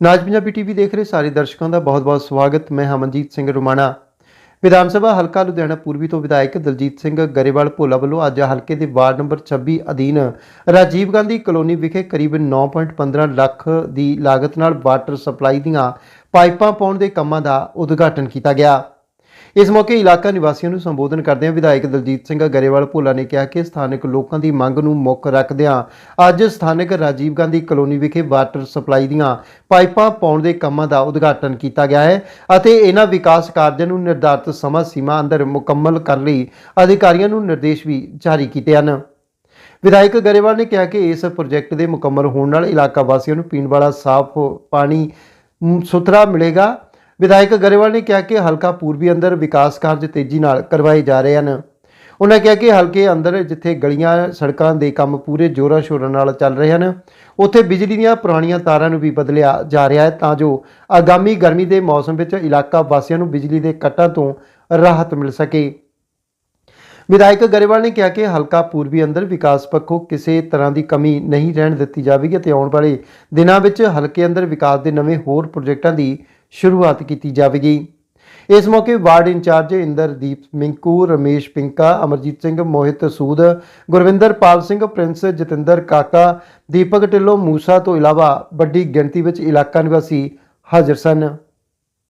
ਨਾਜ Punjabi TV ਦੇਖ ਰਹੇ ਸਾਰੇ ਦਰਸ਼ਕਾਂ ਦਾ ਬਹੁਤ-ਬਹੁਤ ਸਵਾਗਤ। ਮੈਂ ਹਮਨਜੀਤ ਸਿੰਘ ਰੁਮਾਣਾ। ਵਿਧਾਨ ਸਭਾ ਹਲਕਾ ਲੁਧਿਆਣਾ ਪੂਰਬੀ ਤੋਂ ਵਿਧਾਇਕ ਦਲਜੀਤ ਸਿੰਘ ਗਰੇਵਾਲ ਭੋਲਾ ਵੱਲੋਂ ਅੱਜ ਹਲਕੇ ਦੇ ਵਾਰਡ ਨੰਬਰ 26 ਅਧੀਨ ਰਾਜੀਵ ਗਾਂਧੀ ਕਲੋਨੀ ਵਿਖੇ ਕਰੀਬ 9.15 ਲੱਖ ਦੀ ਲਾਗਤ ਨਾਲ ਵਾਟਰ ਸਪਲਾਈ ਦੀਆਂ ਪਾਈਪਾਂ ਪਾਉਣ ਦੇ ਕੰਮਾਂ ਦਾ ਉਦਘਾਟਨ ਕੀਤਾ ਗਿਆ। ਇਸ ਮੌਕੇ ਇਲਾਕਾ ਨਿਵਾਸੀਆਂ ਨੂੰ ਸੰਬੋਧਨ ਕਰਦਿਆਂ ਵਿਧਾਇਕ ਦਲਜੀਤ ਸਿੰਘ ਗਰੇਵਾਲ ਭੋਲਾ ਨੇ ਕਿਹਾ ਕਿ ਸਥਾਨਕ ਲੋਕਾਂ ਦੀ ਮੰਗ ਨੂੰ ਮੁੱਖ ਰੱਖਦਿਆਂ ਅੱਜ ਸਥਾਨਕ ਰਾਜੀਵ ਗਾਂਧੀ ਕਲੋਨੀ ਵਿਖੇ ਵਾਟਰ ਸਪਲਾਈ ਦੀਆਂ ਪਾਈਪਾਂ ਪਾਉਣ ਦੇ ਕੰਮਾਂ ਦਾ ਉਦਘਾਟਨ ਕੀਤਾ ਗਿਆ ਹੈ ਅਤੇ ਇਹਨਾਂ ਵਿਕਾਸ ਕਾਰਜਾਂ ਨੂੰ ਨਿਰਧਾਰਤ ਸਮਾਂ ਸੀਮਾ ਅੰਦਰ ਮੁਕੰਮਲ ਕਰਨ ਲਈ ਅਧਿਕਾਰੀਆਂ ਨੂੰ ਨਿਰਦੇਸ਼ ਵੀ ਜਾਰੀ ਕੀਤੇ ਹਨ। ਵਿਧਾਇਕ ਗਰੇਵਾਲ ਨੇ ਕਿਹਾ ਕਿ ਇਸ ਪ੍ਰੋਜੈਕਟ ਦੇ ਮੁਕੰਮਲ ਹੋਣ ਨਾਲ ਇਲਾਕਾ ਵਾਸੀਆਂ ਨੂੰ ਪੀਣ ਵਾਲਾ ਸਾਫ਼ ਪਾਣੀ ਸੁਥਰਾ ਮਿਲੇਗਾ ਵਿਧਾਇਕ ਗਰੇਵਾਲ ਨੇ ਕਿਹਾ ਕਿ ਹਲਕਾ ਪੂਰਬੀ ਅੰਦਰ ਵਿਕਾਸ ਕਾਰਜ ਤੇਜ਼ੀ ਨਾਲ ਕਰਵਾਏ ਜਾ ਰਹੇ ਹਨ। ਉਹਨਾਂ ਕਿਹਾ ਕਿ ਹਲਕੇ ਅੰਦਰ ਜਿੱਥੇ ਗਲੀਆਂ, ਸੜਕਾਂ ਦੇ ਕੰਮ ਪੂਰੇ ਜੋਰਾਂ ਸ਼ੋਰਾਂ ਨਾਲ ਚੱਲ ਰਹੇ ਹਨ, ਉੱਥੇ ਬਿਜਲੀ ਦੀਆਂ ਪੁਰਾਣੀਆਂ ਤਾਰਾਂ ਨੂੰ ਵੀ ਬਦਲਿਆ ਜਾ ਰਿਹਾ ਹੈ ਤਾਂ ਜੋ ਆਗਾਮੀ ਗਰਮੀ ਦੇ ਮੌਸਮ ਵਿੱਚ ਇਲਾਕਾ ਵਾਸੀਆਂ ਨੂੰ ਬਿਜਲੀ ਦੇ ਕੱਟਾਂ ਤੋਂ ਰਾਹਤ ਮਿਲ ਸਕੇ। ਵਿਧਾਇਕ ਗਰੇਵਾਲ ਨੇ ਕਿਹਾ ਕਿ ਹਲਕਾ ਪੂਰਬੀ ਅੰਦਰ ਵਿਕਾਸ ਪੱਖੋਂ ਕਿਸੇ ਤਰ੍ਹਾਂ ਦੀ ਕਮੀ ਨਹੀਂ ਰਹਿਣ ਦਿੱਤੀ ਜਾਵੇਗੀ ਅਤੇ ਆਉਣ ਵਾਲੇ ਦਿਨਾਂ ਵਿੱਚ ਹਲਕੇ ਅੰਦਰ ਵਿਕਾਸ ਦੇ ਨਵੇਂ ਹੋਰ ਪ੍ਰੋਜੈਕਟਾਂ ਦੀ ਸ਼ੁਰੂਆਤ ਕੀਤੀ ਜਾਵੇਗੀ। ਇਸ ਮੌਕੇ ward incharge Inderdeep Minku, Ramesh Pinka, Amarjit Singh, Mohit Sood Gurvinder Pal Singh, Prince Jatinder Kaka, Deepak Dhillon, ਮੂਸਾ ਤੋਂ ਇਲਾਵਾ ਵੱਡੀ ਗਿਣਤੀ ਵਿੱਚ ਇਲਾਕਾ ਨਿਵਾਸੀ ਹਾਜ਼ਰ ਸਨ।